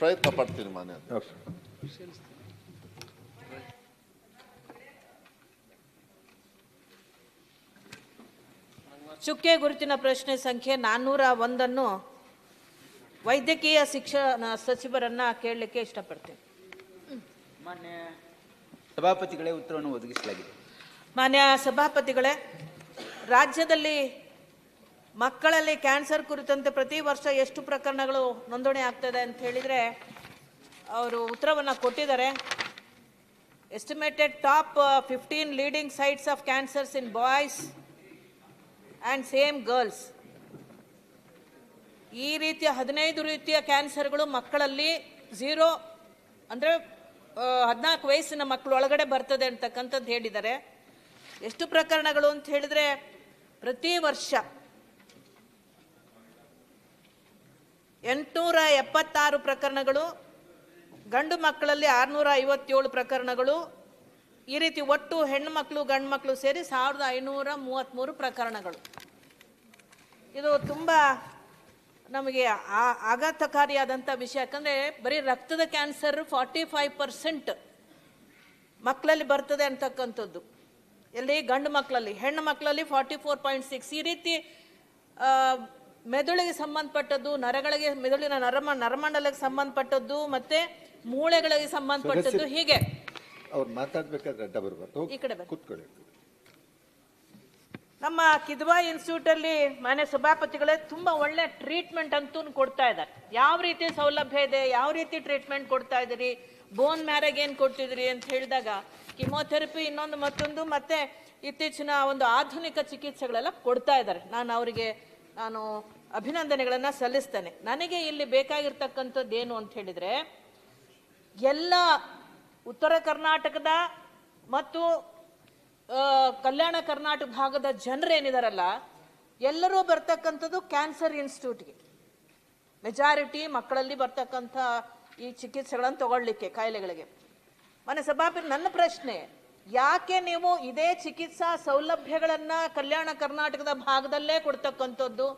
ಪ್ರಯತ್ನ ಪಡ್ತೀನಿ ಮಾನ್ಯ ಚುಕ್ಕೆ ಗುರುತಿನ ಪ್ರಶ್ನೆ ಸಂಖ್ಯೆ ನಾನ್ನೂರ ಒಂದನ್ನು ವೈದ್ಯಕೀಯ ಶಿಕ್ಷಣ ಸಚಿವರನ್ನ ಕೇಳಲಿಕ್ಕೆ ಇಷ್ಟಪಡ್ತೇನೆ. ಮಾನ್ಯ ಸಭಾಪತಿಗಳೇ ಉತ್ತರವನ್ನು ಒದಗಿಸಲಾಗಿದೆ. ಮಾನ್ಯ ಸಭಾಪತಿಗಳೇ ರಾಜ್ಯದಲ್ಲಿ ಮಕ್ಕಳಲ್ಲಿ ಕ್ಯಾನ್ಸರ್ ಕುರಿತಂತೆ ಪ್ರತಿ ವರ್ಷ ಎಷ್ಟು ಪ್ರಕರಣಗಳು ನೋಂದಣಿ ಆಗ್ತದೆ ಅಂತ ಹೇಳಿದರೆ ಅವರು ಉತ್ತರವನ್ನು ಕೊಟ್ಟಿದ್ದಾರೆ. Estimated top fifteen leading sites of cancers in boys and same girls ಈ ರೀತಿಯ ಹದಿನೈದು ರೀತಿಯ ಕ್ಯಾನ್ಸರ್ಗಳು ಮಕ್ಕಳಲ್ಲಿ ಝೀರೋ ಅಂದರೆ ಹದಿನಾಲ್ಕು ವಯಸ್ಸಿನ ಮಕ್ಕಳು ಒಳಗಡೆ ಬರ್ತದೆ ಅಂತಕ್ಕಂಥದ್ದು ಹೇಳಿದ್ದಾರೆ. ಎಷ್ಟು ಪ್ರಕರಣಗಳು ಅಂತ ಹೇಳಿದರೆ ಪ್ರತಿ ವರ್ಷ ಎಂಟುನೂರ ಎಪ್ಪತ್ತಾರು ಪ್ರಕರಣಗಳು, ಗಂಡು ಮಕ್ಕಳಲ್ಲಿ ಆರುನೂರ ಐವತ್ತೇಳು ಪ್ರಕರಣಗಳು, ಈ ರೀತಿ ಒಟ್ಟು ಹೆಣ್ಣು ಮಕ್ಕಳು, ಗಂಡು ಮಕ್ಕಳು ಸೇರಿ ಸಾವಿರದ ಐನೂರ ಮೂವತ್ತ್ಮೂರು ಪ್ರಕರಣಗಳು. ಇದು ತುಂಬ ನಮಗೆ ಆ- ಆಘಾತಕಾರಿಯಾದಂಥ ವಿಷಯ. ಯಾಕಂದರೆ ಬರೀ ರಕ್ತದ ಕ್ಯಾನ್ಸರ್ ಫಾರ್ಟಿ ಫೈವ್ ಪರ್ಸೆಂಟ್ ಮಕ್ಕಳಲ್ಲಿ ಬರ್ತದೆ ಅಂತಕ್ಕಂಥದ್ದು. ಎಲ್ಲಿ ಗಂಡು ಮಕ್ಕಳಲ್ಲಿ, ಹೆಣ್ಣು ಮಕ್ಕಳಲ್ಲಿ ಫಾರ್ಟಿ ಫೋರ್ ಪಾಯಿಂಟ್ ಸಿಕ್ಸ್ ಈ ರೀತಿ ಮೆದುಳಿಗೆ ಸಂಬಂಧಪಟ್ಟದ್ದು ನರಗಳಿಗೆ ಮೆದುಳಿನ ನರಮ ನರಮಂಡಲಕ್ಕೆ ಸಂಬಂಧಪಟ್ಟದ್ದು ಮತ್ತೆ ಮೂಳೆಗಳಿಗೆ ಸಂಬಂಧಪಟ್ಟದ್ದು ಹೀಗೆ. ಅವ್ರು ಮಾತಾಡ್ಬೇಕಾದ್ರೆ ಅಡ್ಡ ಬರಬಾರ್ದು ಈ ಕಡೆ ಬನ್ನಿ. ಕೂತ್ಕೊಳ್ಳಿ. ನಮ್ಮ ಕಿದ್ವಾ ಇನ್ಸ್ಟಿಟ್ಯೂಟ್ ಅಲ್ಲಿ ಮನೆ ಸಭಾಪತಿಗಳೇ ತುಂಬಾ ಒಳ್ಳೆ ಟ್ರೀಟ್ಮೆಂಟ್ ಅಂತೂ ಕೊಡ್ತಾ ಇದ್ದಾರೆ. ಯಾವ ರೀತಿ ಸೌಲಭ್ಯ ಇದೆ ಯಾವ ರೀತಿ ಟ್ರೀಟ್ಮೆಂಟ್ ಕೊಡ್ತಾ ಇದ್ದೀರಿ ಬೋನ್ ಮ್ಯಾರೇಜ್ ಏನ್ ಕೊಡ್ತಿದ್ರಿ ಅಂತ ಹೇಳಿದಾಗ ಕಿಮೋಥೆರಪಿ ಇನ್ನೊಂದು ಮತ್ತೊಂದು ಮತ್ತೆ ಇತ್ತೀಚಿನ ಒಂದು ಆಧುನಿಕ ಚಿಕಿತ್ಸೆಗಳೆಲ್ಲ ಕೊಡ್ತಾ ಇದ್ದಾರೆ. ನಾನು ಅವರಿಗೆ ನಾನು ಅಭಿನಂದನೆಗಳನ್ನು ಸಲ್ಲಿಸ್ತೇನೆ. ನನಗೆ ಇಲ್ಲಿ ಬೇಕಾಗಿರ್ತಕ್ಕಂಥದ್ದು ಏನು ಅಂತ ಹೇಳಿದ್ರೆ, ಎಲ್ಲ ಉತ್ತರ ಕರ್ನಾಟಕದ ಮತ್ತು ಕಲ್ಯಾಣ ಕರ್ನಾಟಕ ಭಾಗದ ಜನರೇನಿದಾರಲ್ಲ ಎಲ್ಲರೂ ಬರ್ತಕ್ಕಂಥದ್ದು ಕ್ಯಾನ್ಸರ್ ಇನ್ಸ್ಟಿಟ್ಯೂಟ್ಗೆ. ಮೆಜಾರಿಟಿ ಮಕ್ಕಳಲ್ಲಿ ಬರ್ತಕ್ಕಂಥ ಈ ಚಿಕಿತ್ಸೆಗಳನ್ನು ತಗೊಳ್ಳಿಕ್ಕೆ, ಕಾಯಿಲೆಗಳಿಗೆ. ಮನೆ ಸಭಾಪತಿ, ನನ್ನ ಪ್ರಶ್ನೆ ಯಾಕೆ ನೀವು ಇದೇ ಚಿಕಿತ್ಸಾ ಸೌಲಭ್ಯಗಳನ್ನು ಕಲ್ಯಾಣ ಕರ್ನಾಟಕದ ಭಾಗದಲ್ಲೇ ಕೊಡ್ತಕ್ಕಂಥದ್ದು?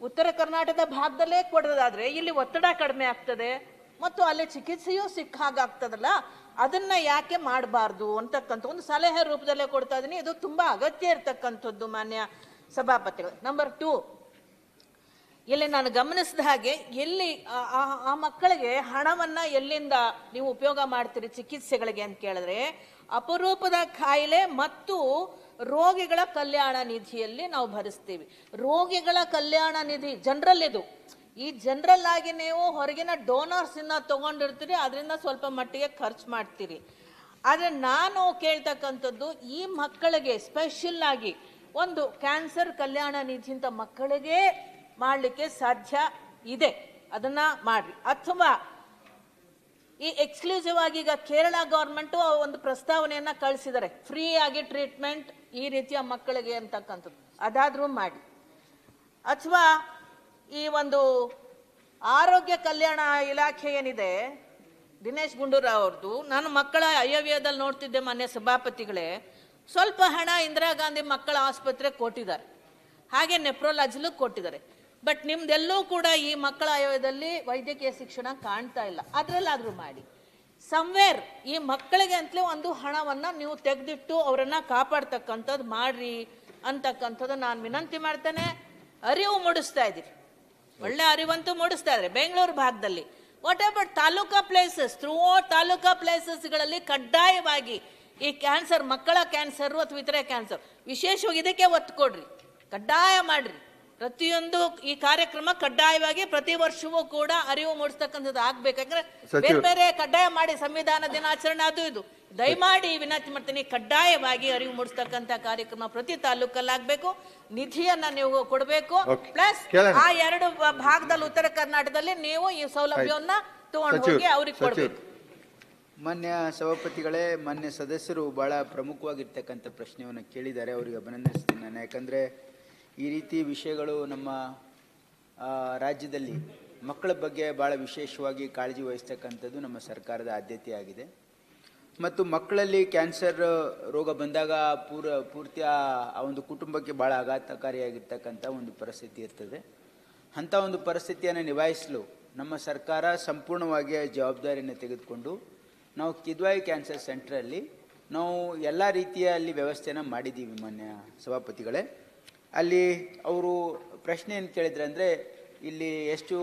ಉತ್ತರ ಕರ್ನಾಟಕದ ಭಾಗದಲ್ಲೇ ಕೊಡೋದಾದ್ರೆ ಇಲ್ಲಿ ಒತ್ತಡ ಕಡಿಮೆ ಆಗ್ತದೆ ಮತ್ತು ಅಲ್ಲಿ ಚಿಕಿತ್ಸೆಯೂ ಸಿಕ್ಕ ಹಾಗಾಗ್ತದಲ್ಲ ಅದನ್ನ ಯಾಕೆ ಮಾಡಬಾರ್ದು ಅಂತಕ್ಕಂಥ ಒಂದು ಸಲಹೆ ರೂಪದಲ್ಲೇ ಕೊಡ್ತಾ ಇದ್ದೀನಿ ಇದು ತುಂಬಾ ಅಗತ್ಯ ಇರತಕ್ಕಂಥದ್ದು ಮಾನ್ಯ ಸಭಾಪತಿಗಳು. ನಂಬರ್ ಟೂ ಇಲ್ಲಿ ನಾನು ಗಮನಿಸಿದ ಹಾಗೆ ಎಲ್ಲಿ ಆ- ಮಕ್ಕಳಿಗೆ ಹಣವನ್ನ ಎಲ್ಲಿಂದ ನೀವು ಉಪಯೋಗ ಮಾಡ್ತೀರಿ ಚಿಕಿತ್ಸೆಗಳಿಗೆ ಅಂತ ಕೇಳಿದ್ರೆ, ಅಪರೂಪದ ಕಾಯಿಲೆ ಮತ್ತು ರೋಗಿಗಳ ಕಲ್ಯಾಣ ನಿಧಿಯಲ್ಲಿ ನಾವು ಭರಿಸ್ತೀವಿ. ರೋಗಿಗಳ ಕಲ್ಯಾಣ ನಿಧಿ ಜನರಲ್ ಇದು. ಈ ಜನರಲ್ ಆಗಿ ನೀವು ಹೊರಗಿನ ಡೋನರ್ಸ್ ಇಂದ ತಗೊಂಡಿರ್ತೀರಿ, ಅದರಿಂದ ಸ್ವಲ್ಪ ಮಟ್ಟಿಗೆ ಖರ್ಚು ಮಾಡ್ತೀರಿ. ಆದರೆ ನಾನು ಕೇಳ್ತಕ್ಕಂಥದ್ದು, ಈ ಮಕ್ಕಳಿಗೆ ಸ್ಪೆಷಲ್ ಆಗಿ ಒಂದು ಕ್ಯಾನ್ಸರ್ ಕಲ್ಯಾಣ ನಿಧಿ ಅಂತ ಮಕ್ಕಳಿಗೆ ಮಾಡಲಿಕ್ಕೆ ಸಾಧ್ಯ ಇದೆ. ಅದನ್ನ ಮಾಡ್ರಿ. ಅಥವಾ ಈ ಎಕ್ಸ್ಕ್ಲೂಸಿವ್ ಆಗಿ ಈಗ ಕೇರಳ ಗೌರ್ಮೆಂಟು ಒಂದು ಪ್ರಸ್ತಾವನೆಯನ್ನ ಕಳಿಸಿದ್ದಾರೆ ಫ್ರೀ ಆಗಿ ಟ್ರೀಟ್ಮೆಂಟ್ ಈ ರೀತಿಯ ಮಕ್ಕಳಿಗೆ ಅಂತಕ್ಕಂಥದ್ದು. ಅದಾದರೂ ಮಾಡಿ ಅಥವಾ ಈ ಒಂದು ಆರೋಗ್ಯ ಕಲ್ಯಾಣ ಇಲಾಖೆ ಏನಿದೆ, ದಿನೇಶ್ ಗುಂಡೂರಾವ್ ಅವ್ರದ್ದು ನಾನು ಮಕ್ಕಳ ಅಯವ್ಯದಲ್ಲಿ ನೋಡ್ತಿದ್ದೆ ಮಾನ್ಯ ಸಭಾಪತಿಗಳೇ, ಸ್ವಲ್ಪ ಹಣ ಇಂದಿರಾ ಗಾಂಧಿ ಮಕ್ಕಳ ಆಸ್ಪತ್ರೆ ಕೊಟ್ಟಿದ್ದಾರೆ. ಹಾಗೆ ನೆಪ್ರೋಲಾಜಿಲು ಕೊಟ್ಟಿದ್ದಾರೆ. ಬಟ್ ನಿಮ್ದೆಲ್ಲೂ ಕೂಡ ಈ ಮಕ್ಕಳ ಆಯೋಗದಲ್ಲಿ ವೈದ್ಯಕೀಯ ಶಿಕ್ಷಣ ಕಾಣ್ತಾ ಇಲ್ಲ. ಅದರಲ್ಲಾದರೂ ಮಾಡಿ. ಸಂವೇರ್ ಈ ಮಕ್ಕಳಿಗೆ ಅಂತಲೇ ಒಂದು ಹಣವನ್ನು ನೀವು ತೆಗೆದಿಟ್ಟು ಅವರನ್ನು ಕಾಪಾಡ್ತಕ್ಕಂಥದ್ದು ಮಾಡ್ರಿ ಅಂತಕ್ಕಂಥದ್ದು ನಾನು ವಿನಂತಿ ಮಾಡ್ತೇನೆ. ಅರಿವು ಮೂಡಿಸ್ತಾ ಇದ್ದೀರಿ. ಒಳ್ಳೆ ಅರಿವಂತೂ ಮೂಡಿಸ್ತಾ ಇದ್ದಾರೆ ಬೆಂಗಳೂರು ಭಾಗದಲ್ಲಿ. What about taluka places through taluka ಪ್ಲೇಸಸ್ಗಳಲ್ಲಿ ಕಡ್ಡಾಯವಾಗಿ ಈ ಕ್ಯಾನ್ಸರ್ ಮಕ್ಕಳ ಕ್ಯಾನ್ಸರ್ ಅಥವಾ ಇತರೆ ಕ್ಯಾನ್ಸರ್ ವಿಶೇಷವಾಗಿ ಇದಕ್ಕೆ ಒತ್ತು ಕೊಡ್ರಿ. ಕಡ್ಡಾಯ ಮಾಡ್ರಿ. ಪ್ರತಿಯೊಂದು ಈ ಕಾರ್ಯಕ್ರಮ ಕಡ್ಡಾಯವಾಗಿ ಪ್ರತಿ ವರ್ಷವೂ ಕೂಡ ಅರಿವು ಮೂಡಿಸ್ತಕ್ಕಂಥದ್ದು ಆಗ್ಬೇಕಂದ್ರೆ ಬೇರೆ ಬೇರೆ ಕಡ್ಡಾಯ ಮಾಡಿ ಸಂವಿಧಾನ ದಿನಾಚರಣೆ ಅದು ಇದು. ದಯಮಾಡಿ ವಿನಂತಿ ಮಾಡ್ತೀನಿ ಕಡ್ಡಾಯವಾಗಿ ಅರಿವು ಮೂಡಿಸ್ತಕ್ಕಂಥ ಕಾರ್ಯಕ್ರಮ ಪ್ರತಿ ತಾಲೂಕಲ್ಲಿ ಆಗ್ಬೇಕು. ನಿಧಿಯನ್ನ ನೀವು ಕೊಡಬೇಕು. ಪ್ಲಸ್ ಆ ಎರಡು ಭಾ- ಭಾಗದಲ್ಲಿ ಉತ್ತರ ಕರ್ನಾಟಕದಲ್ಲಿ ನೀವು ಈ ಸೌಲಭ್ಯವನ್ನ ತಗೊಂಡು ಹೋಗಿ ಅವ್ರಿಗೆ. ಕೊಡ್ಬೇಕು. ಮಾನ್ಯ ಸಭಾಪತಿಗಳೇ ಮಾನ್ಯ ಸದಸ್ಯರು ಬಹಳ ಪ್ರಮುಖವಾಗಿರ್ತಕ್ಕಂಥ ಪ್ರಶ್ನೆಯನ್ನು ಕೇಳಿದ್ದಾರೆ. ಅವರಿಗೆ ಅಭಿನಂದಿಸ್ತೀನಿ ನಾನು. ಯಾಕಂದರೆ ಈ ರೀತಿ ವಿಷಯಗಳು ನಮ್ಮ ರಾಜ್ಯದಲ್ಲಿ ಮಕ್ಕಳ ಬಗ್ಗೆ ಭಾಳ ವಿಶೇಷವಾಗಿ ಕಾಳಜಿ ವಹಿಸ್ತಕ್ಕಂಥದ್ದು ನಮ್ಮ ಸರ್ಕಾರದ ಆದ್ಯತೆಯಾಗಿದೆ. ಮತ್ತು ಮಕ್ಕಳಲ್ಲಿ ಕ್ಯಾನ್ಸರ್ ರೋಗ ಬಂದಾಗ ಪೂರ, ಪೂರ್ತಿ ಆ ಒಂದು ಕುಟುಂಬಕ್ಕೆ ಭಾಳ ಆಘಾತಕಾರಿಯಾಗಿರ್ತಕ್ಕಂಥ ಒಂದು ಪರಿಸ್ಥಿತಿ ಇರ್ತದೆ. ಅಂಥ ಒಂದು ಪರಿಸ್ಥಿತಿಯನ್ನು ನಿಭಾಯಿಸಲು ನಮ್ಮ ಸರ್ಕಾರ ಸಂಪೂರ್ಣವಾಗಿ ಜವಾಬ್ದಾರಿಯನ್ನು ತೆಗೆದುಕೊಂಡು ನಾವು ಕಿದ್ವಾಯಿ ಕ್ಯಾನ್ಸರ್ ಸೆಂಟ್ರಲ್ಲಿ ನಾವು ಎಲ್ಲ ರೀತಿಯ ಅಲ್ಲಿ ವ್ಯವಸ್ಥೆನ ಮಾಡಿದ್ದೀವಿ ಮಾನ್ಯ ಸಭಾಪತಿಗಳೇ. ಅಲ್ಲಿ ಅವರು ಪ್ರಶ್ನೆ ಏನು ಕೇಳಿದ್ರೆ ಅಂದರೆ ಇಲ್ಲಿ ಎಷ್ಟು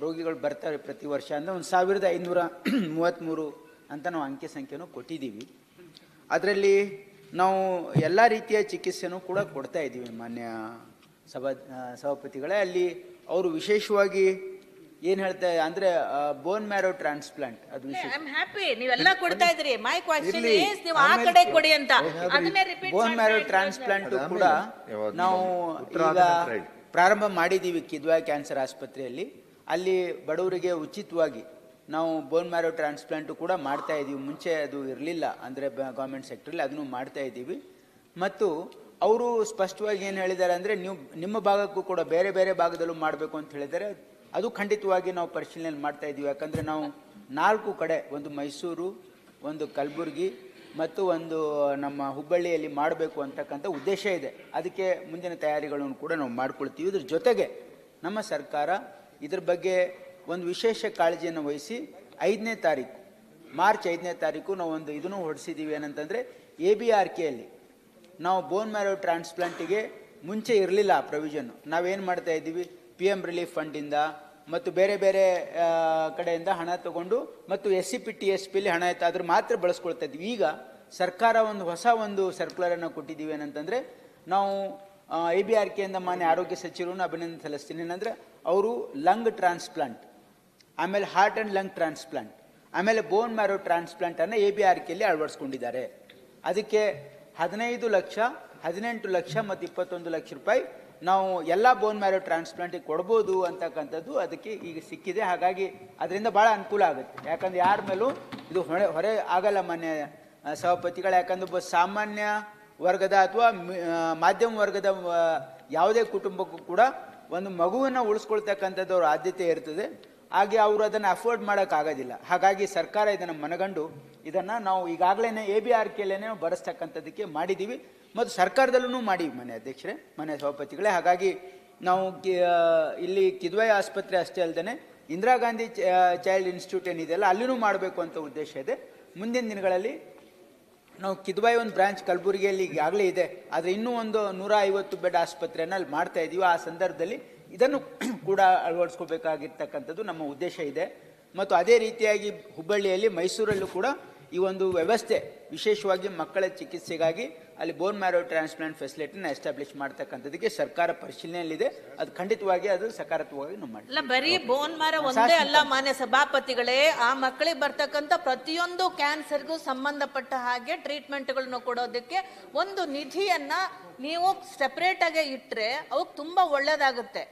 ರೋಗಿಗಳು ಬರ್ತಾರೆ ಪ್ರತಿ ವರ್ಷ ಅಂದರೆ ಒಂದು ಸಾವಿರದ ಐನೂರ ಮೂವತ್ತ್ಮೂರು ಅಂತ ನಾವು ಅಂಕಿ ಸಂಖ್ಯೆನೂ ಕೊಟ್ಟಿದ್ದೀವಿ. ಅದರಲ್ಲಿ ನಾವು ಎಲ್ಲ ರೀತಿಯ ಚಿಕಿತ್ಸೆನೂ ಕೂಡ ಕೊಡ್ತಾ ಇದ್ದೀವಿ ಮಾನ್ಯ ಸಭಾ ಸಭಾಪತಿಗಳೇ. ಅಲ್ಲಿ ಅವರು ವಿಶೇಷವಾಗಿ ಏನು ಹೇಳ್ತಾ ಅಂದ್ರೆ ಬೋನ್ ಮ್ಯಾರೋ ಟ್ರಾನ್ಸ್ಪ್ಲಾಂಟ್ ಅದು ಐ ವಿಶೇಷ. ಆಮ್ ಹ್ಯಾಪಿ ನೀವೆಲ್ಲ ಕೊಡ್ತಾ ಇದ್ರಿ ಮೈ ಕ್ವಶನ್ ಇರ್ಲಿ. ಇಸ್ ನೀವು ಆ ಕಡೆ ಕೊಡಿ ಅಂತ. ಅದನ್ನೇ ರಿಪೀಟ್ ಬೋನ್ ಮ್ಯಾರೋ ಟ್ರಾನ್ಸ್ಪ್ಲಾಂಟ್ ಕೂಡ ನಾವು ಈಗ ಪ್ರಾರಂಭ ಮಾಡಿದೀವಿ ಕಿದ್ವಾ ಕ್ಯಾನ್ಸರ್ ಆಸ್ಪತ್ರೆಯಲ್ಲಿ. ಅಲ್ಲಿ ಬಡವರಿಗೆ ಉಚಿತವಾಗಿ ನಾವು ಬೋನ್ ಮ್ಯಾರೋ ಟ್ರಾನ್ಸ್ಪ್ಲಾಂಟ್ ಕೂಡ ಮಾಡ್ತಾ ಇದ್ದೀವಿ ಮುಂಚೆ ಅದು ಇರಲಿಲ್ಲ ಅಂದ್ರೆ ಗೌರ್ಮೆಂಟ್ ಸೆಕ್ಟ್ರಲ್ಲಿ ಅದನ್ನು ಮಾಡ್ತಾ ಇದ್ದೀವಿ ಮತ್ತು ಅವರು ಸ್ಪಷ್ಟವಾಗಿ ಏನು ಹೇಳಿದ್ದಾರೆ ಅಂದರೆ ನೀವು ನಿಮ್ಮ ಭಾಗಕ್ಕೂ ಕೂಡ ಬೇರೆ ಬೇರೆ ಭಾಗದಲ್ಲೂ ಮಾಡಬೇಕು ಅಂತ ಹೇಳಿದ್ದಾರೆ. ಅದು ಖಂಡಿತವಾಗಿ ನಾವು ಪರಿಶೀಲನೆ ಮಾಡ್ತಾ ಇದ್ದೀವಿ. ಯಾಕಂದರೆ ನಾವು ನಾಲ್ಕು ಕಡೆ, ಒಂದು ಮೈಸೂರು, ಒಂದು ಕಲಬುರಗಿ ಮತ್ತು ಒಂದು ನಮ್ಮ ಹುಬ್ಬಳ್ಳಿಯಲ್ಲಿ ಮಾಡಬೇಕು ಅಂತಕ್ಕಂಥ ಉದ್ದೇಶ ಇದೆ. ಅದಕ್ಕೆ ಮುಂದಿನ ತಯಾರಿಗಳನ್ನು ಕೂಡ ನಾವು ಮಾಡ್ಕೊಳ್ತೀವಿ. ಇದ್ರ ಜೊತೆಗೆ ನಮ್ಮ ಸರ್ಕಾರ ಇದ್ರ ಬಗ್ಗೆ ಒಂದು ವಿಶೇಷ ಕಾಳಜಿಯನ್ನು ವಹಿಸಿ ಐದನೇ ತಾರೀಕು, ಮಾರ್ಚ್ ಐದನೇ ತಾರೀಕು ನಾವು ಒಂದು ಇದನ್ನು ಹೊರಡಿಸಿದ್ದೀವಿ ಏನಂತಂದರೆ ಎ ಬಿ ಆರ್ ಕೆಯಲ್ಲಿ ನಾವು ಬೋನ್ ಮ್ಯಾರೋ ಟ್ರಾನ್ಸ್ಪ್ಲಾಂಟಿಗೆ ಮುಂಚೆ ಇರಲಿಲ್ಲ ಆ ಪ್ರೊವಿಷನ್ನು ನಾವೇನು ಮಾಡ್ತಾ ಇದ್ದೀವಿ? ಪಿ ಎಂ ರಿಲೀಫ್ ಫಂಡಿಂದ ಮತ್ತು ಬೇರೆ ಬೇರೆ ಕಡೆಯಿಂದ ಹಣ ತಗೊಂಡು ಮತ್ತು S C P T S ಪಿಲಿ ಹಣ ಇತ್ತು ಅದ್ರ ಮಾತ್ರ ಬಳಸ್ಕೊಳ್ತಾ ಇದ್ವಿ. ಈಗ ಸರ್ಕಾರ ಒಂದು ಹೊಸ ಒಂದು ಸರ್ಕ್ಯುಲರನ್ನು ಕೊಟ್ಟಿದ್ದೀವಿ ಏನಂತಂದರೆ ನಾವು ಐ ಬಿ ಆರ್ ಕೆಯಿಂದ ಮಾನ್ಯ ಆರೋಗ್ಯ ಸಚಿವರನ್ನು ಅಭಿನಂದನೆ ಸಲ್ಲಿಸ್ತೀನಿ. ಏನಂದರೆ ಅವರು ಲಂಗ್ ಟ್ರಾನ್ಸ್ಪ್ಲಾಂಟ್ ಆಮೇಲೆ ಹಾರ್ಟ್ ಆ್ಯಂಡ್ ಲಂಗ್ ಟ್ರಾನ್ಸ್ಪ್ಲಾಂಟ್ ಆಮೇಲೆ ಬೋನ್ ಮ್ಯಾರೋ ಟ್ರಾನ್ಸ್ಪ್ಲಾಂಟನ್ನು ಎ ಬಿ ಆರ್ ಕೆಯಲ್ಲಿ ಅಳವಡಿಸ್ಕೊಂಡಿದ್ದಾರೆ. ಅದಕ್ಕೆ ಹದಿನೈದು ಲಕ್ಷ, ಹದಿನೆಂಟು ಲಕ್ಷ ಮತ್ತು ಇಪ್ಪತ್ತೊಂದು ಲಕ್ಷ ರೂಪಾಯಿ ನಾವು ಎಲ್ಲ ಬೋನ್ ಮ್ಯಾರೋ ಟ್ರಾನ್ಸ್ಪ್ಲಾಂಟಿಗೆ ಕೊಡ್ಬೋದು ಅಂತಕ್ಕಂಥದ್ದು ಅದಕ್ಕೆ ಈಗ ಸಿಕ್ಕಿದೆ. ಹಾಗಾಗಿ ಅದರಿಂದ ಭಾಳ ಅನುಕೂಲ ಆಗುತ್ತೆ. ಯಾಕಂದ್ರೆ ಯಾರ ಮೇಲೂ ಇದು ಹೊಣೆ ಹೊರೆ ಆಗಲ್ಲ ಮಾನ್ಯ ಆ, ಸಭಾಪತಿಗಳು. ಯಾಕಂದ್ರೆ ಒಬ್ಬ ಸಾಮಾನ್ಯ ವರ್ಗದ ಅಥವಾ ಮಾಧ್ಯಮ ವರ್ಗದ ಯಾವುದೇ ಕುಟುಂಬಕ್ಕೂ ಕೂಡ ಒಂದು ಮಗುವನ್ನು ಉಳಿಸ್ಕೊಳ್ತಕ್ಕಂಥದ್ದು ಅವ್ರ ಆದ್ಯತೆ ಇರ್ತದೆ. ಹಾಗೆ ಅವರು ಅದನ್ನು ಅಫೋರ್ಡ್ ಮಾಡೋಕ್ಕಾಗೋದಿಲ್ಲ ಹಾಗಾಗಿ ಸರ್ಕಾರ ಇದನ್ನು ಮನಗಂಡು ಇದನ್ನು ನಾವು ಈಗಾಗಲೇ ಎ ಬಿ ಆರ್ ಕೆಲೇ ಬರೆಸ್ತಕ್ಕಂಥದ್ದಕ್ಕೆ ಮಾಡಿದ್ದೀವಿ ಮತ್ತು ಸರ್ಕಾರದಲ್ಲೂ ಮಾಡೀವಿ ಮನೆ ಅಧ್ಯಕ್ಷರೇ, ಮನೆ ಸಭಾಪತಿಗಳೇ. ಹಾಗಾಗಿ ನಾವು ಇಲ್ಲಿ ಕಿದ್ವಾಯ ಆಸ್ಪತ್ರೆ ಅಷ್ಟೇ ಅಲ್ಲದೆ ಇಂದಿರಾ ಗಾಂಧಿ ಚೈಲ್ಡ್ ಇನ್ಸ್ಟಿಟ್ಯೂಟ್ ಏನಿದೆಯಲ್ಲ ಅಲ್ಲಿನೂ ಮಾಡಬೇಕು ಅಂತ ಉದ್ದೇಶ ಇದೆ. ಮುಂದಿನ ದಿನಗಳಲ್ಲಿ ನಾವು ಕಿದ್ವಾಯಿ ಒಂದು ಬ್ರಾಂಚ್ ಕಲಬುರಗಿಯಲ್ಲಿ ಈಗಾಗಲೇ ಇದೆ. ಆದರೆ ಇನ್ನೂ ಒಂದು ನೂರ ಐವತ್ತು ಬೆಡ್ ಆಸ್ಪತ್ರೆಯನ್ನು ಅಲ್ಲಿ ಮಾಡ್ತಾ ಇದ್ದೀವಿ ಆ ಸಂದರ್ಭದಲ್ಲಿ ಇದನ್ನು ಕೂಡ ಅಳವಡಿಸ್ಕೋಬೇಕಾಗಿರ್ತಕ್ಕಂಥದ್ದು ನಮ್ಮ ಉದ್ದೇಶ ಇದೆ. ಮತ್ತು ಅದೇ ರೀತಿಯಾಗಿ ಹುಬ್ಬಳ್ಳಿಯಲ್ಲಿ ಮೈಸೂರಲ್ಲೂ ಕೂಡ ಈ ಒಂದು ವ್ಯವಸ್ಥೆ ವಿಶೇಷವಾಗಿ ಮಕ್ಕಳ ಚಿಕಿತ್ಸೆಗಾಗಿ ಅಲ್ಲಿ ಬೋನ್ ಮ್ಯಾರೋ ಟ್ರಾನ್ಸ್ಪ್ಲಾಂಟ್ ಫೆಸಿಲಿಟಿನ ಎಸ್ಟಾಬ್ಲಿಷ್ ಮಾಡ್ತಕ್ಕಂಥದಕ್ಕೆ ಸರ್ಕಾರ ಪರಿಶೀಲನೆಯಲ್ಲಿದೆ. ಅದು ಖಂಡಿತವಾಗಿ ಅದು ಸಕಾರಾತ್ಮಕವಾಗಿ ನಾವು ಮಾಡಿ ಅಲ್ಲ ಬರೀ ಬೋನ್ ಮ್ಯಾರೋ ಒಂದೇ ಅಲ್ಲ ಮಾನ್ಯ ಸಭಾಪತಿಗಳೇ ಆ ಮಕ್ಕಳಿಗೆ ಬರ್ತಕ್ಕಂಥ ಪ್ರತಿಯೊಂದು ಕ್ಯಾನ್ಸರ್ಗೂ ಸಂಬಂಧಪಟ್ಟ ಹಾಗೆ ಟ್ರೀಟ್ಮೆಂಟ್ಗಳನ್ನ ಕೊಡೋದಕ್ಕೆ ಒಂದು ನಿಧಿಯನ್ನ ನೀವು ಸೆಪರೇಟ್ ಆಗಿ ಇಟ್ರೆ ಅವಕ್ಕೆ ತುಂಬಾ ಒಳ್ಳೇದಾಗುತ್ತೆ.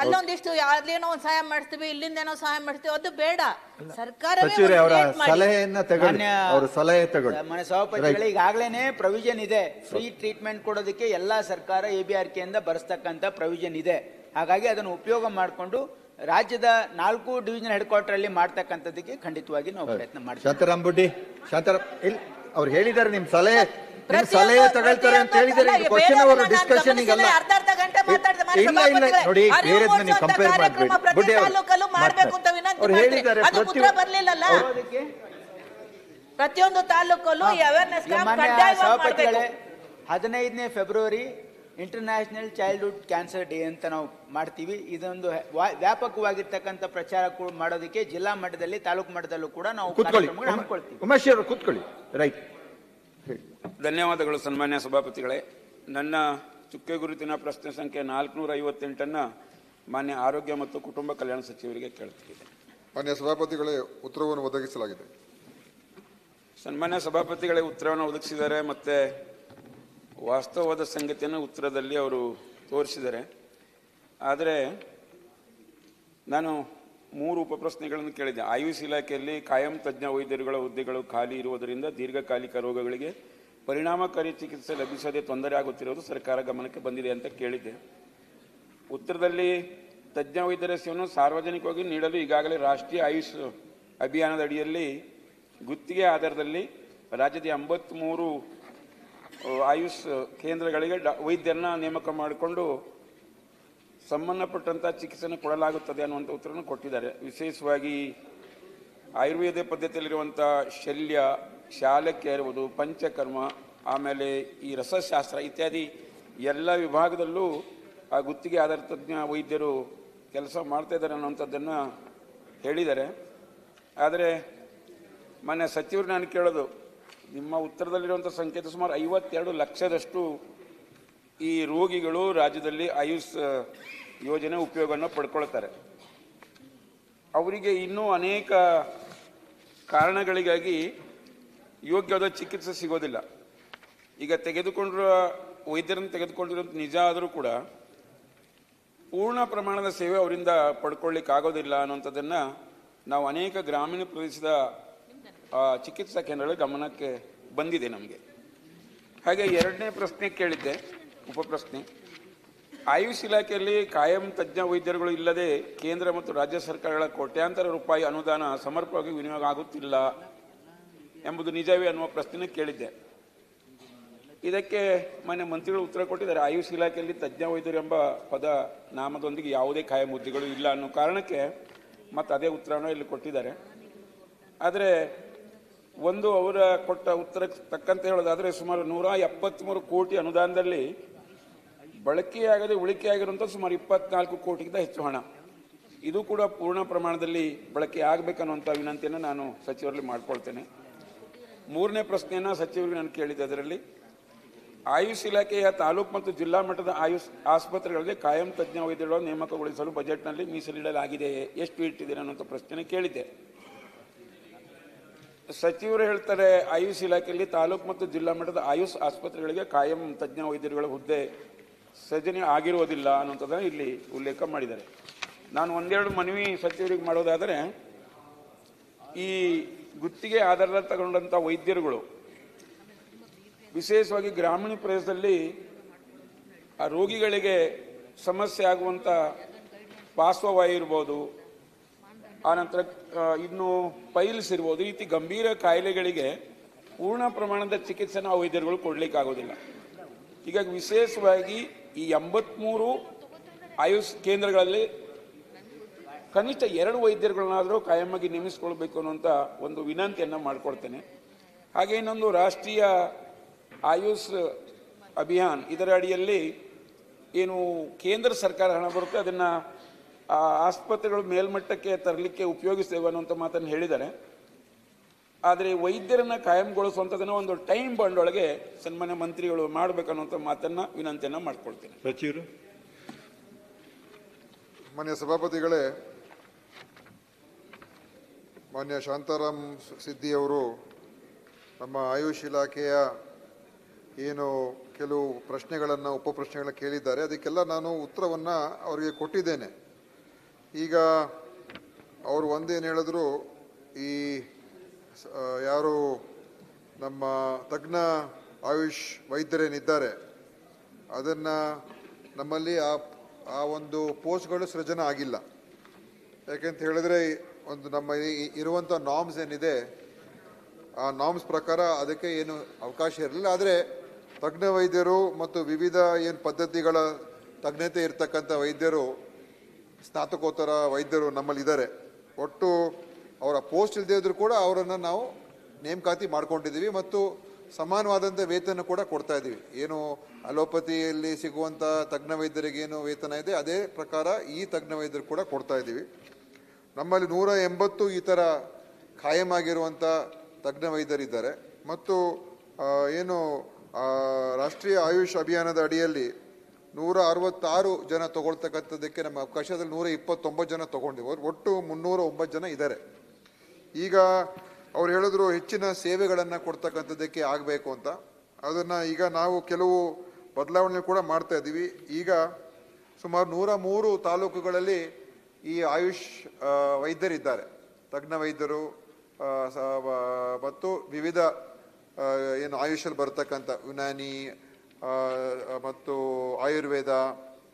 ಅಲ್ಲೊಂದಿಷ್ಟು ಅಲ್ಲೇನೋ ಒಂದು ಸಹಾಯ ಮಾಡ್ತೀವಿ ಇಲ್ಲಿಂದ ಏನೋ ಸಹಾಯ ಮಾಡ್ತೀವಿ ಅದು ಬೇಡ. ಸರ್ಕಾರವೇ ಸಚಿವರೇ ಅವರ rate ಮಾಡಿ. ಸಲಹೆಯನ್ನ ತಗೊಳ್ಳಿ. ಮಾನ್ಯ ಅವರ ಸಲಹೆ ತಗೊಳ್ಳಿ. ಮನೆ ಸಭಾಪತಿಗಳೇ ಈಗಾಗಲೇ ಪ್ರೊವಿಷನ್ ಇದೆ. ಫ್ರೀ ಟ್ರೀಟ್ಮೆಂಟ್ ಕೊಡೋದಕ್ಕೆ ಎಲ್ಲಾ ಸರ್ಕಾರ ಎ ಬಿ ಆರ್ ಕೆಯಿಂದ ಬರೆಸ್ತಕ್ಕಂಥ ಪ್ರೊವಿಷನ್ ಇದೆ. ಹಾಗಾಗಿ ಅದನ್ನು ಉಪಯೋಗ ಮಾಡಿಕೊಂಡು ರಾಜ್ಯದ ನಾಲ್ಕು ಡಿವಿಷನ್ ಹೆಡ್ ಕ್ವಾರ್ಟರ್ ಅಲ್ಲಿ ಮಾಡ್ತಕ್ಕಂಥದ್ದಕ್ಕೆ ಖಂಡಿತವಾಗಿ ನಾವು ಪ್ರಯತ್ನ ಮಾಡ್ತೀವಿ. ಶಾಂತಾರಾಮ್ ಬುಡ್ಡಿ ಶಾಂತಾರಾಮ್ ಇಲ್ಲಿ ಅವ್ರು ಹೇಳಿದ್ದಾರೆ ನಿಮ್ ಸಲಹೆ. ಸಲಹೆ ತಗೊಳ್ತಾರೆ ಅಂತ ಹೇಳಿದ್ದಾರೆ ಪ್ರತಿಯೊಂದು ಕ್ವಶನ್ ಬೇರೆ ಅವರ ನಾನು ಡಿಸ್ಕಷನ್ ಈಗಲ್ಲ. ಅರ್ಧ ಅರ್ಧ ಗಂಟೆ ಮಾತಾಡಿದ ಇಲ್ಲ ಇಲ್ಲ ನೋಡಿ ಅರಿವು ನೀವು ಕಂಪೇರ್ ಕಾರ್ಯಕ್ರಮ ಮಾಡಬೇಡಿ. ಪ್ರತಿ ಬುಡ್ಡಿ ಅವರು ತಾಲೂಕಲ್ಲೂ ಮಾಡ್ಬೇಕು ಅಂತ ವಿನಂತಿ ಅವ್ರು ಹೇಳಿದ್ದಾರೆ ಅದು ಪ್ರತಿ ಉತ್ತರ ಬರ್ಲಿಲ್ಲಲ್ಲ. ಅದಕ್ಕೆ ಪ್ರತಿಯೊಂದು ತಾಲೂಕಲ್ಲೂ ಅವೇರ್ನೆಸ್ ಹದಿನೈದನೇ February international childhood cancer day ಅಂತ ನಾವು ಮಾಡ್ತೀವಿ. ಇದೊಂದು ವ್ಯಾ- ವ್ಯಾಪಕವಾಗಿರ್ತಕ್ಕಂಥ ಪ್ರಚಾರ ಕೂಡ ಮಾಡೋದಕ್ಕೆ ಜಿಲ್ಲಾ ಮಟ್ಟದಲ್ಲಿ ತಾಲೂಕು ಮಟ್ಟದಲ್ಲೂ ಕೂಡ ನಾವು ಕೂತ್ಕೊಳ್ಳಿ. ರೈಟ್. ಧನ್ಯವಾದಗಳು ಸನ್ಮಾನ್ಯ ಸಭಾಪತಿಗಳೇ. ನನ್ನ ಚುಕ್ಕೆ ಗುರುತಿನ ಪ್ರಶ್ನೆ ಸಂಖ್ಯೆ ನಾಲ್ಕುನೂರ ಐವತ್ತೆಂಟನ್ನು ಮಾನ್ಯ ಆರೋಗ್ಯ ಮತ್ತು ಕುಟುಂಬ ಕಲ್ಯಾಣ ಸಚಿವರಿಗೆ ಕೇಳ್ತಿದ್ದೆ ಮಾನ್ಯ ಸಭಾಪತಿಗಳೇ ಉತ್ತರವನ್ನು ಒದಗಿಸಲಾಗಿದೆ. ಸನ್ಮಾನ್ಯ ಸಭಾಪತಿಗಳೇ ಉತ್ತರವನ್ನು ಒದಗಿಸಿದ್ದಾರೆ ಮತ್ತು ವಾಸ್ತವವಾದ ಸಂಗತಿಯನ್ನು ಉತ್ತರದಲ್ಲಿ ಅವರು ತೋರಿಸಿದ್ದಾರೆ. ಆದರೆ ನಾನು ಮೂರು ಉಪಪ್ರಶ್ನೆಗಳನ್ನು ಕೇಳಿದೆ ಆಯುಷ್ ಇಲಾಖೆಯಲ್ಲಿ ಕಾಯಂ ತಜ್ಞ ವೈದ್ಯರುಗಳ ಹುದ್ದೆಗಳು ಖಾಲಿ ಇರುವುದರಿಂದ ದೀರ್ಘಕಾಲಿಕ ರೋಗಗಳಿಗೆ ಪರಿಣಾಮಕಾರಿ ಚಿಕಿತ್ಸೆ ಲಭಿಸದೆ ತೊಂದರೆ ಆಗುತ್ತಿರುವುದು ಸರ್ಕಾರ ಗಮನಕ್ಕೆ ಬಂದಿದೆ ಅಂತ ಕೇಳಿದ್ದೆ. ಉತ್ತರದಲ್ಲಿ ತಜ್ಞ ವೈದ್ಯರ ಸೇವೆಯನ್ನು ಸಾರ್ವಜನಿಕವಾಗಿ ನೀಡಲು ಈಗಾಗಲೇ ರಾಷ್ಟ್ರೀಯ ಆಯುಷ್ ಅಭಿಯಾನದ ಅಡಿಯಲ್ಲಿ ಗುತ್ತಿಗೆ ಆಧಾರದಲ್ಲಿ ರಾಜ್ಯದ ಎಂಬತ್ತ್ಮೂರು ಆಯುಷ್ ಕೇಂದ್ರಗಳಿಗೆ ಡಾ, ವೈದ್ಯರನ್ನ ನೇಮಕ ಮಾಡಿಕೊಂಡು ಸಂಬಂಧಪಟ್ಟಂಥ ಚಿಕಿತ್ಸೆಯನ್ನು ಕೊಡಲಾಗುತ್ತದೆ ಅನ್ನುವಂಥ ಉತ್ತರವನ್ನು ಕೊಟ್ಟಿದ್ದಾರೆ. ವಿಶೇಷವಾಗಿ ಆಯುರ್ವೇದ ಪದ್ಧತಿಯಲ್ಲಿರುವಂಥ ಶಲ್ಯ, ಶಾಲಕ್ಕೆ ಇರುವುದು ಪಂಚಕರ್ಮ, ಆಮೇಲೆ ಈ ರಸಶಾಸ್ತ್ರ ಇತ್ಯಾದಿ ಎಲ್ಲ ವಿಭಾಗದಲ್ಲೂ ಆ ಗುತ್ತಿಗೆ ಆಧಾರ ತಜ್ಞ, ವೈದ್ಯರು ಕೆಲಸ ಮಾಡ್ತಾಯಿದ್ದಾರೆ ಅನ್ನುವಂಥದ್ದನ್ನು ಹೇಳಿದ್ದಾರೆ. ಆದರೆ ಮೊನ್ನೆ ಸಚಿವರು ನಾನು ಕೇಳೋದು, ನಿಮ್ಮ ಉತ್ತರದಲ್ಲಿರುವಂಥ ಸಂಖ್ಯೆ ಸುಮಾರು ಐವತ್ತೆರಡು ಲಕ್ಷದಷ್ಟು ಈ ರೋಗಿಗಳು ರಾಜ್ಯದಲ್ಲಿ ಆಯುಷ್ ಯೋಜನೆ ಉಪಯೋಗವನ್ನು ಪಡ್ಕೊಳ್ತಾರೆ. ಅವರಿಗೆ ಇನ್ನೂ ಅನೇಕ ಕಾರಣಗಳಿಗಾಗಿ ಯೋಗ್ಯವಾದ ಚಿಕಿತ್ಸೆ ಸಿಗೋದಿಲ್ಲ. ಈಗ ತೆಗೆದುಕೊಂಡಿರುವ ವೈದ್ಯರನ್ನು ತೆಗೆದುಕೊಂಡಿರೋದು ನಿಜ ಆದರೂ ಕೂಡ ಪೂರ್ಣ ಪ್ರಮಾಣದ ಸೇವೆ ಅವರಿಂದ ಪಡ್ಕೊಳ್ಳಿಕ್ಕೆ ಆಗೋದಿಲ್ಲ ಅನ್ನುವಂಥದ್ದನ್ನು ನಾವು ಅನೇಕ ಗ್ರಾಮೀಣ ಪ್ರದೇಶದ ಚಿಕಿತ್ಸಾ ಕೇಂದ್ರಗಳ ಗಮನಕ್ಕೆ ಬಂದಿದೆ ನಮಗೆ. ಹಾಗೆ ಎರಡನೇ ಪ್ರಶ್ನೆ ಕೇಳಿದ್ದೆ, ಉಪಪ್ರಶ್ನೆ. ಆಯುಷ್ ಇಲಾಖೆಯಲ್ಲಿ ಕಾಯಂ ತಜ್ಞ ವೈದ್ಯರುಗಳು ಇಲ್ಲದೆ ಕೇಂದ್ರ ಮತ್ತು ರಾಜ್ಯ ಸರ್ಕಾರಗಳ ಕೋಟ್ಯಾಂತರ ರೂಪಾಯಿ ಅನುದಾನ ಸಮರ್ಪಕವಾಗಿ ವಿನಿಯೋಗ ಆಗುತ್ತಿಲ್ಲ ಎಂಬುದು ನಿಜವೇ ಅನ್ನುವ ಪ್ರಶ್ನೆ ಕೇಳಿದ್ದೆ. ಇದಕ್ಕೆ ಮಾನ್ಯ ಮಂತ್ರಿಗಳು ಉತ್ತರ ಕೊಟ್ಟಿದ್ದಾರೆ. ಆಯುಷ್ ಇಲಾಖೆಯಲ್ಲಿ ತಜ್ಞ ವೈದ್ಯರು ಎಂಬ ಪದ ನಾಮದೊಂದಿಗೆ ಯಾವುದೇ ಕಾಯಂ ಹುದ್ದೆಗಳು ಇಲ್ಲ ಅನ್ನೋ ಕಾರಣಕ್ಕೆ ಮತ್ತು ಅದೇ ಉತ್ತರವನ್ನು ಇಲ್ಲಿ ಕೊಟ್ಟಿದ್ದಾರೆ. ಆದರೆ ಒಂದು ಅವರ ಕೊಟ್ಟ ಉತ್ತರಕ್ಕೆ ತಕ್ಕಂತೆ ಹೇಳೋದಾದರೆ ಸುಮಾರು ನೂರ ಎಪ್ಪತ್ತ್ಮೂರು ಕೋಟಿ ಅನುದಾನದಲ್ಲಿ ಬಳಕೆಯಾಗದೆ ಉಳಿಕೆಯಾಗಿರುವಂಥ ಸುಮಾರು ಇಪ್ಪತ್ನಾಲ್ಕು ಕೋಟಿಗಿಂತ ಹೆಚ್ಚು ಹಣ. ಇದು ಕೂಡ ಪೂರ್ಣ ಪ್ರಮಾಣದಲ್ಲಿ ಬಳಕೆ ಆಗಬೇಕನ್ನುವಂಥ ವಿನಂತಿಯನ್ನು ನಾನು ಸಚಿವರಲ್ಲಿ ಮಾಡ್ಕೊಳ್ತೇನೆ. ಮೂರನೇ ಪ್ರಶ್ನೆಯನ್ನು ಸಚಿವರಿಗೆ ನಾನು ಕೇಳಿದ್ದೆ ಅದರಲ್ಲಿ, ಆಯುಷ್ ಇಲಾಖೆಯ ತಾಲೂಕು ಮತ್ತು ಜಿಲ್ಲಾ ಮಟ್ಟದ ಆಯುಷ್ ಆಸ್ಪತ್ರೆಗಳಲ್ಲಿ ಕಾಯಂ ತಜ್ಞ ವೈದ್ಯರುಗಳನ್ನು ನೇಮಕಗೊಳಿಸಲು ಬಜೆಟ್ನಲ್ಲಿ ಮೀಸಲಿಡಲಾಗಿದೆಯೇ ಎಷ್ಟು ಇಟ್ಟಿದ್ದೀರಿ ಅನ್ನುವಂಥ ಪ್ರಶ್ನೆ ಕೇಳಿದ್ದೆ. ಸಚಿವರು ಹೇಳ್ತಾರೆ, ಆಯುಷ್ ಇಲಾಖೆಯಲ್ಲಿ ತಾಲೂಕು ಮತ್ತು ಜಿಲ್ಲಾ ಮಟ್ಟದ ಆಯುಷ್ ಆಸ್ಪತ್ರೆಗಳಿಗೆ ಕಾಯಂ ತಜ್ಞ ವೈದ್ಯರುಗಳ ಹುದ್ದೆ ಸೃಜನೆ ಆಗಿರುವುದಿಲ್ಲ ಅನ್ನುವಂಥದ್ದನ್ನು ಇಲ್ಲಿ ಉಲ್ಲೇಖ ಮಾಡಿದ್ದಾರೆ. ನಾನು ಒಂದೆರಡು ಮನವಿ ಸಚಿವರಿಗೆ ಮಾಡೋದಾದರೆ, ಈ ಗುತ್ತಿಗೆ ಆಧಾರದ ತಗೊಂಡಂಥ ವೈದ್ಯರುಗಳು, ವಿಶೇಷವಾಗಿ ಗ್ರಾಮೀಣ ಪ್ರದೇಶದಲ್ಲಿ ಆ ರೋಗಿಗಳಿಗೆ ಸಮಸ್ಯೆ ಆಗುವಂಥ ಪಾರ್ಶ್ವವಾಯು ಇರ್ಬೋದು ಆನಂತರ ಇನ್ನು ಪೈಲ್ಸ್ ಇರ್ಬೋದು, ಈ ರೀತಿ ಗಂಭೀರ ಕಾಯಿಲೆಗಳಿಗೆ ಪೂರ್ಣ ಪ್ರಮಾಣದ ಚಿಕಿತ್ಸೆನ ಆ ವೈದ್ಯರುಗಳು ಕೊಡಲಿಕ್ಕಾಗೋದಿಲ್ಲ. ಹೀಗಾಗಿ ವಿಶೇಷವಾಗಿ ಈ ಎಂಬತ್ಮೂರು ಆಯುಷ್ ಕೇಂದ್ರಗಳಲ್ಲಿ ಕನಿಷ್ಠ ಎರಡು ವೈದ್ಯರುಗಳನ್ನಾದರೂ ಕಾಯಮಾಗಿ ನೇಮಿಸಿಕೊಳ್ಬೇಕು ಅನ್ನುವಂಥ ಒಂದು ವಿನಂತಿಯನ್ನು ಮಾಡಿಕೊಡ್ತೇನೆ. ಹಾಗೆ ಇನ್ನೊಂದು ರಾಷ್ಟ್ರೀಯ ಆಯುಷ್ ಅಭಿಯಾನ್, ಇದರ ಅಡಿಯಲ್ಲಿ ಏನು ಕೇಂದ್ರ ಸರ್ಕಾರ ಹಣ ಬರುತ್ತೆ, ಅದನ್ನು ಆಸ್ಪತ್ರೆಗಳು ಮೇಲ್ಮಟ್ಟಕ್ಕೆ ತರಲಿಕ್ಕೆ ಉಪಯೋಗಿಸ್ತೇವೆ ಅನ್ನುವಂಥ ಮಾತನ್ನು ಹೇಳಿದ್ದಾರೆ. ಆದರೆ ವೈದ್ಯರನ್ನು ಕಾಯಂಗೊಳಿಸುವಂಥದ್ದನ್ನು ಒಂದು ಟೈಮ್ ಬಾಂಡ್ ಒಳಗೆ ಸನ್ಮಾನ್ಯ ಮಂತ್ರಿಗಳು ಮಾಡಬೇಕನ್ನುವಂಥ ಮಾತನ್ನು ವಿನಂತಿಯನ್ನು ಮಾಡ್ಕೊಳ್ತೇನೆ. ಸಚಿವರು. ಮಾನ್ಯ ಸಭಾಪತಿಗಳೇ ಮಾನ್ಯ ಶಾಂತಾರಾಮ್ ಸಿದ್ದಿಯವರು ನಮ್ಮ ಆಯುಷ್ ಇಲಾಖೆಯ ಏನು ಕೆಲವು ಪ್ರಶ್ನೆಗಳನ್ನು ಉಪ ಪ್ರಶ್ನೆಗಳನ್ನ ಕೇಳಿದ್ದಾರೆ. ಅದಕ್ಕೆಲ್ಲ ನಾನು ಉತ್ತರವನ್ನು ಅವರಿಗೆ ಕೊಟ್ಟಿದ್ದೇನೆ. ಈಗ ಅವರು ಒಂದೇನು ಹೇಳಿದ್ರು ಈ ಯಾರು ನಮ್ಮ ತಜ್ಞ ಆಯುಷ್ ವೈದ್ಯರೇನಿದ್ದಾರೆ, ಅದನ್ನು ನಮ್ಮಲ್ಲಿ ಆ ಆ ಒಂದು ಪೋಸ್ಟ್ಗಳು ಸೃಜನ ಆಗಿಲ್ಲ. ಯಾಕೆಂತ ಹೇಳಿದ್ರೆ ಒಂದು ನಮ್ಮ ಇರುವಂಥ ನಾಮ್ಸ್ ಏನಿದೆ, ಆ ನಾಮ್ಸ್ ಪ್ರಕಾರ ಅದಕ್ಕೆ ಏನು ಅವಕಾಶ ಇರಲಿಲ್ಲ. ಆದರೆ ತಜ್ಞ ವೈದ್ಯರು ಮತ್ತು ವಿವಿಧ ಏನು ಪದ್ಧತಿಗಳ ತಜ್ಞತೆ ಇರ್ತಕ್ಕಂಥ ವೈದ್ಯರು, ಸ್ನಾತಕೋತ್ತರ ವೈದ್ಯರು ನಮ್ಮಲ್ಲಿದ್ದಾರೆ. ಒಟ್ಟು ಅವರ ಪೋಸ್ಟ್ ಇಲ್ಲದೇ ಇದ್ರು ಕೂಡ ಅವರನ್ನು ನಾವು ನೇಮಕಾತಿ ಮಾಡ್ಕೊಂಡಿದ್ದೀವಿ ಮತ್ತು ಸಮಾನವಾದಂಥ ವೇತನ ಕೂಡ ಕೊಡ್ತಾ ಇದ್ದೀವಿ. ಏನು ಅಲೋಪತಿಯಲ್ಲಿ ಸಿಗುವಂಥ ತಜ್ಞ ವೈದ್ಯರಿಗೆ ಏನು ವೇತನ ಇದೆ, ಅದೇ ಪ್ರಕಾರ ಈ ತಜ್ಞ ವೈದ್ಯರು ಕೂಡ ಕೊಡ್ತಾ ಇದ್ದೀವಿ. ನಮ್ಮಲ್ಲಿ ನೂರ ಎಂಬತ್ತು ಈ ಥರ ಖಾಯಂ ಆಗಿರುವಂಥ ತಜ್ಞ ವೈದ್ಯರಿದ್ದಾರೆ. ಮತ್ತು ಏನು ರಾಷ್ಟ್ರೀಯ ಆಯುಷ್ ಅಭಿಯಾನದ ಅಡಿಯಲ್ಲಿ ನೂರ ಅರವತ್ತಾರು ಜನ ತಗೊಳ್ತಕ್ಕಂಥದ್ದಕ್ಕೆ ನಮ್ಮ ಅವಕಾಶದಲ್ಲಿ ನೂರ ಇಪ್ಪತ್ತೊಂಬತ್ತು ಜನ ತೊಗೊಂಡಿವಿ ಒಟ್ಟು ಮುನ್ನೂರ ಒಂಬತ್ತು ಜನ ಇದ್ದಾರೆ. ಈಗ ಅವ್ರು ಹೇಳಿದ್ರು ಹೆಚ್ಚಿನ ಸೇವೆಗಳನ್ನು ಕೊಡ್ತಕ್ಕಂಥದ್ದಕ್ಕೆ ಆಗಬೇಕು ಅಂತ. ಅದನ್ನು ಈಗ ನಾವು ಕೆಲವು ಬದಲಾವಣೆ ಕೂಡ ಮಾಡ್ತಾ ಇದ್ದೀವಿ. ಈಗ ಸುಮಾರು ನೂರ ಮೂರು ತಾಲೂಕುಗಳಲ್ಲಿ ಈ ಆಯುಷ್ ವೈದ್ಯರಿದ್ದಾರೆ. ತಜ್ಞ ವೈದ್ಯರು ಮತ್ತು ವಿವಿಧ ಏನು ಆಯುಷಲ್ಲಿ ಬರ್ತಕ್ಕಂಥ ಯುನಾನಿ ಮತ್ತು ಆಯುರ್ವೇದ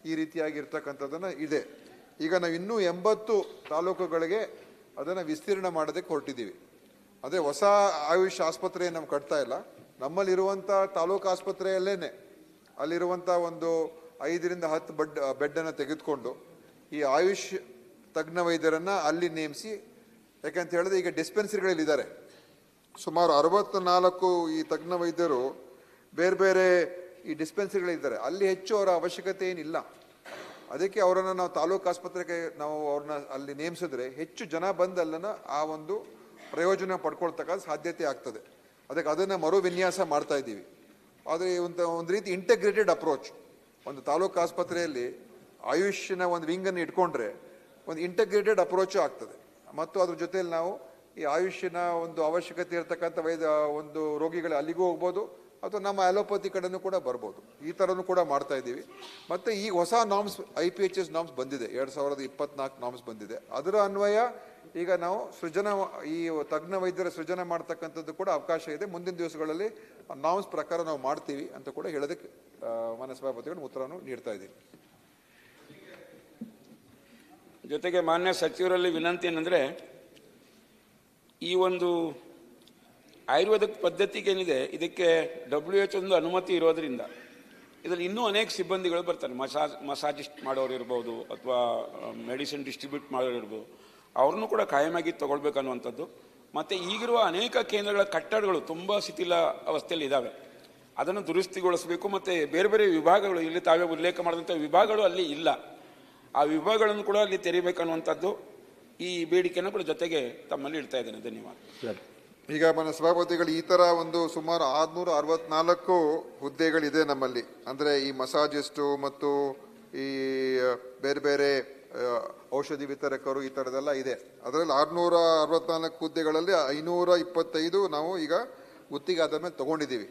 ಈ ರೀತಿಯಾಗಿರ್ತಕ್ಕಂಥದ್ದನ್ನು ಇದೆ. ಈಗ ನಾವು ಇನ್ನೂ ಎಂಬತ್ತು ತಾಲೂಕುಗಳಿಗೆ ಅದನ್ನು ವಿಸ್ತೀರ್ಣ ಮಾಡೋದಕ್ಕೆ ಹೊರಟಿದ್ದೀವಿ. ಅದೇ ಹೊಸ ಆಯುಷ್ ಆಸ್ಪತ್ರೆ ನಾವು ಕಟ್ತಾ ಇಲ್ಲ. ನಮ್ಮಲ್ಲಿರುವಂಥ ತಾಲೂಕು ಆಸ್ಪತ್ರೆಯಲ್ಲೇನೆ ಅಲ್ಲಿರುವಂಥ ಒಂದು ಐದರಿಂದ ಹತ್ತು ಬೆಡ್, ಬೆಡ್ಡನ್ನು ತೆಗೆದುಕೊಂಡು ಈ ಆಯುಷ್ ತಜ್ಞ ವೈದ್ಯರನ್ನು ಅಲ್ಲಿ ನೇಮಿಸಿ ಯಾಕಂತ ಹೇಳಿದ್ರೆ ಈಗ ಡಿಸ್ಪೆನ್ಸರಿಗಳಲ್ಲಿದ್ದಾರೆ ಸುಮಾರು ಅರವತ್ತು ನಾಲ್ಕು ಈ ತಜ್ಞ ವೈದ್ಯರು ಬೇರೆ ಬೇರೆ ಈ ಡಿಸ್ಪೆನ್ಸರಿಗಳಿದ್ದಾರೆ ಅಲ್ಲಿ ಹೆಚ್ಚು ಅವರ ಅವಶ್ಯಕತೆ ಏನಿಲ್ಲ. ಅದಕ್ಕೆ ಅವರನ್ನು ನಾವು ತಾಲೂಕು ಆಸ್ಪತ್ರೆಗೆ ನಾವು ಅವ್ರನ್ನ ಅಲ್ಲಿ ನೇಮಿಸಿದ್ರೆ ಹೆಚ್ಚು ಜನ ಬಂದು ಅಲ್ಲನ್ನು ಆ ಒಂದು ಪ್ರಯೋಜನ ಪಡ್ಕೊಳ್ತಕ್ಕ ಸಾಧ್ಯತೆ ಆಗ್ತದೆ. ಅದಕ್ಕೆ ಅದನ್ನು ಮರು ವಿನ್ಯಾಸ ಮಾಡ್ತಾ ಇದ್ದೀವಿ. ಆದರೆ ಒಂದು ಒಂದು ರೀತಿ ಇಂಟಗ್ರೇಟೆಡ್ ಅಪ್ರೋಚ್ ಒಂದು ತಾಲೂಕು ಆಸ್ಪತ್ರೆಯಲ್ಲಿ ಆಯುಷ್ಯನ ಒಂದು ವಿಂಗನ್ನು ಇಟ್ಕೊಂಡ್ರೆ ಒಂದು ಇಂಟಗ್ರೇಟೆಡ್ ಅಪ್ರೋಚು ಆಗ್ತದೆ. ಮತ್ತು ಅದ್ರ ಜೊತೆಯಲ್ಲಿ ನಾವು ಈ ಆಯುಷ್ಯನ ಒಂದು ಅವಶ್ಯಕತೆ ಇರತಕ್ಕಂಥ ವೈದ್ಯ, ಒಂದು ರೋಗಿಗಳು ಅಲ್ಲಿಗೂ ಹೋಗ್ಬೋದು ಅಥವಾ ನಮ್ಮ ಅಲೋಪತಿ ಕಡೆನೂ ಕೂಡ ಬರ್ಬೋದು. ಈ ಥರನೂ ಕೂಡ ಮಾಡ್ತಾ ಇದ್ದೀವಿ. ಮತ್ತು ಈ ಹೊಸ norms I P H S norms ಬಂದಿದೆ. ಎರಡು ಸಾವಿರದ ಇಪ್ಪತ್ನಾಲ್ಕು ನಾಮ್ಸ್ ಬಂದಿದೆ. ಅದರ ಅನ್ವಯ ಈಗ ನಾವು ಸೃಜನ, ಈ ತಜ್ಞ ವೈದ್ಯರ ಸೃಜನೆ ಮಾಡ್ತಕ್ಕಂಥದ್ದು ಕೂಡ ಅವಕಾಶ ಇದೆ. ಮುಂದಿನ ದಿವಸಗಳಲ್ಲಿ ನಾಮ್ಸ್ ಪ್ರಕಾರ ನಾವು ಮಾಡ್ತೀವಿ ಅಂತ ಕೂಡ ಹೇಳೋದಕ್ಕೆ ಮಾನ್ಯ ಉತ್ತರವನ್ನು ನೀಡ್ತಾ ಇದ್ದೀನಿ. ಜೊತೆಗೆ ಮಾನ್ಯ ಸಚಿವರಲ್ಲಿ ವಿನಂತಿ ಏನಂದರೆ, ಈ ಒಂದು ಆಯುರ್ವೇದಿಕ್ ಪದ್ಧತಿಗೆ ಏನಿದೆ ಇದಕ್ಕೆ ಡಬ್ಲ್ಯೂ ಎಚ್ ಒಂದು ಅನುಮತಿ ಇರೋದರಿಂದ ಇದರಲ್ಲಿ ಇನ್ನೂ ಅನೇಕ ಸಿಬ್ಬಂದಿಗಳು ಬರ್ತಾರೆ. ಮಸಾಜ್, ಮಸಾಜಿಸ್ಟ್ ಮಾಡೋರು ಇರ್ಬೋದು ಅಥವಾ ಮೆಡಿಸಿನ್ ಡಿಸ್ಟ್ರಿಬ್ಯೂಟ್ ಮಾಡೋರು ಇರ್ಬೋದು. ಅವ್ರನ್ನೂ ಕೂಡ ಕಾಯಮಾಗಿ ತಗೊಳ್ಬೇಕು ಅನ್ನುವಂಥದ್ದು. ಮತ್ತು ಈಗಿರುವ ಅನೇಕ ಕೇಂದ್ರಗಳ ಕಟ್ಟಡಗಳು ತುಂಬ ಶಿಥಿಲ ಅವಸ್ಥೆಯಲ್ಲಿ ಇದ್ದಾವೆ ಅದನ್ನು ದುರಸ್ತಿಗೊಳಿಸಬೇಕು. ಮತ್ತು ಬೇರೆ ಬೇರೆ ವಿಭಾಗಗಳು, ಇಲ್ಲಿ ತಾವೇ ಉಲ್ಲೇಖ ಮಾಡಿದಂಥ ವಿಭಾಗಗಳು ಅಲ್ಲಿ ಇಲ್ಲ. ಆ ವಿಭಾಗಗಳನ್ನು ಕೂಡ ಅಲ್ಲಿ ತೆರೀಬೇಕನ್ನುವಂಥದ್ದು ಈ ಬೇಡಿಕೆಯನ್ನು ಕೂಡ ಜೊತೆಗೆ ತಮ್ಮಲ್ಲಿ ಇಡ್ತಾ ಇದ್ದೇನೆ. ಧನ್ಯವಾದ. ಈಗ ಮನ ಸಭಾಪತಿಗಳು ಈ ಥರ ಒಂದು ಸುಮಾರು ಆರುನೂರ ಅರವತ್ನಾಲ್ಕು ಹುದ್ದೆಗಳಿದೆ ನಮ್ಮಲ್ಲಿ. ಅಂದರೆ ಈ ಮಸಾಜಿಸ್ಟು ಮತ್ತು ಈ ಬೇರೆ ಬೇರೆ ಔಷಧಿ ವಿತರಕರು ಈ ಥರದೆಲ್ಲ ಇದೆ. ಅದರಲ್ಲಿ ಆರುನೂರ ಅರವತ್ನಾಲ್ಕು ಹುದ್ದೆಗಳಲ್ಲಿ ಐನೂರ ಇಪ್ಪತ್ತೈದು ನಾವು ಈಗ ಗುತ್ತಿಗೆ ಆದ ಮೇಲೆ ತೊಗೊಂಡಿದ್ದೀವಿ.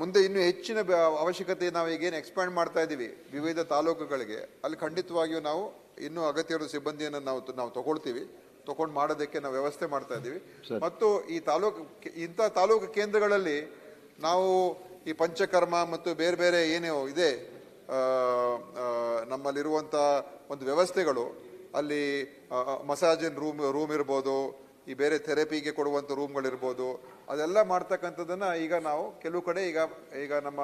ಮುಂದೆ ಇನ್ನೂ ಹೆಚ್ಚಿನ ಅವಶ್ಯಕತೆ ನಾವು ಈಗೇನು ಎಕ್ಸ್ಪ್ಯಾಂಡ್ ಮಾಡ್ತಾ ಇದ್ದೀವಿ ವಿವಿಧ ತಾಲೂಕುಗಳಿಗೆ. ಅಲ್ಲಿ ಖಂಡಿತವಾಗಿಯೂ ನಾವು ಇನ್ನೂ ಅಗತ್ಯ ಸಿಬ್ಬಂದಿಯನ್ನು ನಾವು ನಾವು ತಗೊಳ್ತೀವಿ. ತಗೊಂಡು ಮಾಡೋದಕ್ಕೆ ನಾವು ವ್ಯವಸ್ಥೆ ಮಾಡ್ತಾ ಇದ್ದೀವಿ. ಮತ್ತು ಈ ತಾಲೂಕು ಇಂಥ ತಾಲೂಕು ಕೇಂದ್ರಗಳಲ್ಲಿ ನಾವು ಈ ಪಂಚಕರ್ಮ ಮತ್ತು ಬೇರೆ ಬೇರೆ ಏನೇ ಇದೆ ನಮ್ಮಲ್ಲಿರುವಂಥ ಒಂದು ವ್ಯವಸ್ಥೆಗಳು ಅಲ್ಲಿ ಮಸಾಜಿನ್ ರೂಮ್ ರೂಮ್ ಇರ್ಬೋದು ಈ ಬೇರೆ ಥೆರಪಿಗೆ ಕೊಡುವಂಥ ರೂಮ್ಗಳಿರ್ಬೋದು ಅದೆಲ್ಲ ಮಾಡ್ತಕ್ಕಂಥದ್ದನ್ನು ಈಗ ನಾವು ಕೆಲವು ಕಡೆ ಈಗ ಈಗ ನಮ್ಮ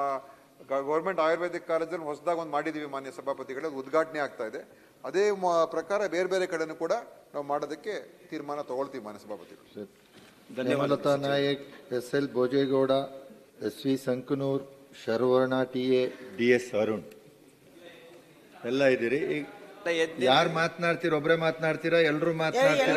ಗೌರ್ಮೆಂಟ್ ಆಯುರ್ವೇದಿಕ್ ಕಾಲೇಜಲ್ಲಿ ಹೊಸದಾಗಿ ಒಂದು ಮಾಡಿದ್ದೀವಿ ಮಾನ್ಯ ಸಭಾಪತಿಗಳು ಅದು ಉದ್ಘಾಟನೆ ಆಗ್ತಾ ಇದೆ. ಅದೇ ಮ- ಪ್ರಕಾರ ಬೇರೆ ಬೇರೆ ಕಡೆನೂ ಕೂಡ ನಾವು ಮಾಡೋದಕ್ಕೆ ತೀರ್ಮಾನ ತಗೊಳ್ತೀವಿ ಮಾನ್ಯ ಸಭಾಪತಿಗಳು ಸರಿ. ಧನ್ಯವಾದ Nayak S L Bhojegowda S V Sankanur Sharavana T A D S Arun. ಎಲ್ಲ ಇದ್ದೀರಿ. ಈಗ ಯಾರು ಮಾತನಾಡ್ತೀರ ಒಬ್ಬರೇ ಮಾತನಾಡ್ತೀರಾ ಎಲ್ಲರೂ ಮಾತನಾಡ್ತೀರಾ?